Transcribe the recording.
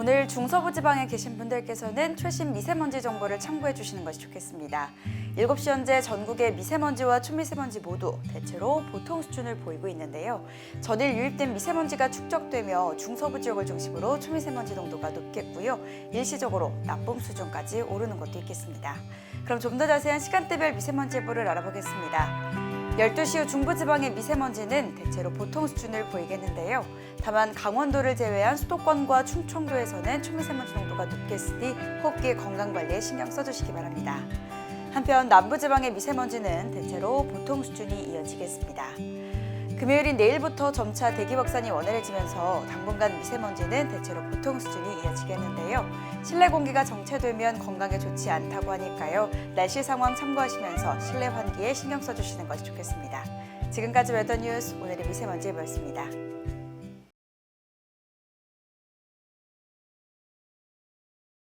오늘 중서부 지방에 계신 분들께서는 최신 미세먼지 정보를 참고해 주시는 것이 좋겠습니다. 7시 현재 전국의 미세먼지와 초미세먼지 모두 대체로 보통 수준을 보이고 있는데요. 전일 유입된 미세먼지가 축적되며 중서부 지역을 중심으로 초미세먼지 농도가 높겠고요. 일시적으로 나쁨 수준까지 오르는 것도 있겠습니다. 그럼 좀 더 자세한 시간대별 미세먼지 예보를 알아보겠습니다. 12시 후 중부지방의 미세먼지는 대체로 보통 수준을 보이겠는데요. 다만 강원도를 제외한 수도권과 충청도에서는 초미세먼지 농도가 높겠으니 호흡기 건강 관리에 신경 써주시기 바랍니다. 한편 남부지방의 미세먼지는 대체로 보통 수준이 이어지겠습니다. 금요일인 내일부터 점차 대기 확산이 원활해지면서 당분간 미세먼지는 대체로 보통 수준이 이어지겠는데요. 실내 공기가 정체되면 건강에 좋지 않다고 하니까요. 날씨 상황 참고하시면서 실내 환기에 신경 써주시는 것이 좋겠습니다. 지금까지 웨더 뉴스 오늘의 미세먼지 예보였습니다.